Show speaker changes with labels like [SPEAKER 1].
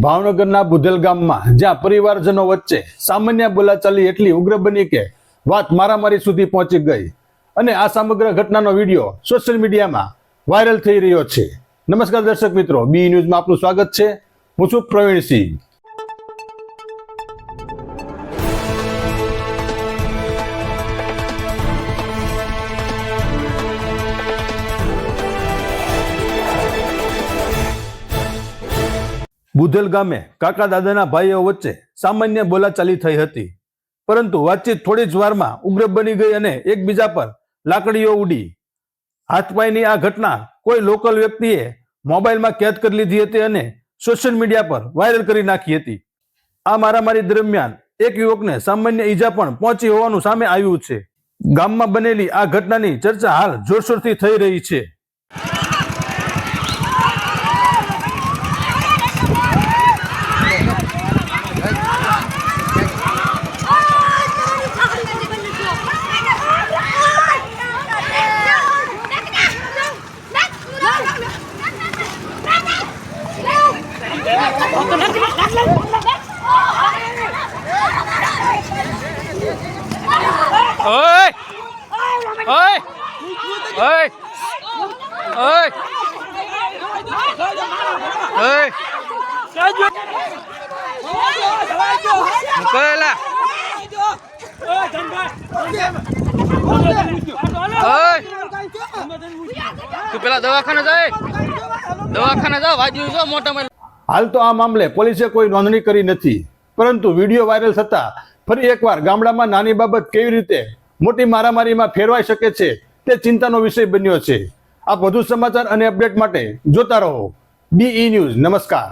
[SPEAKER 1] ભાવનગરના બુધેલ ગામમાં, જ્યાં પરિવારજનો વચ્ચે સામાન્ય બોલાચાલી એટલી ઉગ્ર બની કે વાત મારામારી સુધી પહોંચી ગઈ. અને આ સમગ્ર ઘટનાનો વીડિયો સોશિયલ મીડિયામાં વાયરલ થઈ રહ્યો છે. નમસ્કાર દર્શક મિત્રો, બી ન્યૂઝમાં આપનું સ્વાગત છે. હું છું પ્રવીણસિંહ બુધેલ ગામે કાકા દાદાના ભાઈઓ વચ્ચે સામાન્ય બોલાચાલી થઈ હતી. પરંતુ વાતચીત થોડી જ વારમાં ઉગ્ર બની ગઈ અને એકબીજા પર લાકડીઓ ઉડી. હાથપાઈની આ ઘટના કોઈ લોકલ વ્યક્તિએ મોબાઈલમાં કેદ કરી લીધી હતી અને સોશિયલ મીડિયા પર વાયરલ કરી નાખી હતી. આ મારામારી દરમિયાન એક યુવકને સામાન્ય ઈજા પણ પહોંચી હોવાનું સામે આવ્યું છે. ગામમાં બનેલી આ ઘટનાની ચર્ચા હાલ જોરશોરથી થઈ રહી છે.
[SPEAKER 2] ơi ơi ơi ơi ơi cơ là ơi तू पहिला दवाखाना जाय दवाखाना जा भाजी मोठा
[SPEAKER 1] હાલ તો આ મામલે પોલીસે કોઈ નોંધણી કરી નથી. પરંતુ વીડિયો વાયરલ થતા ફરી એકવાર ગામડામાં નાની બાબત કેવી રીતે મોટી મારામારીમાં ફેરવાઈ શકે છે તે ચિંતાનો વિષય બન્યો છે. આ વધુ સમાચાર અને અપડેટ માટે જોતા રહો. બીઈ ન્યૂઝ નમસ્કાર.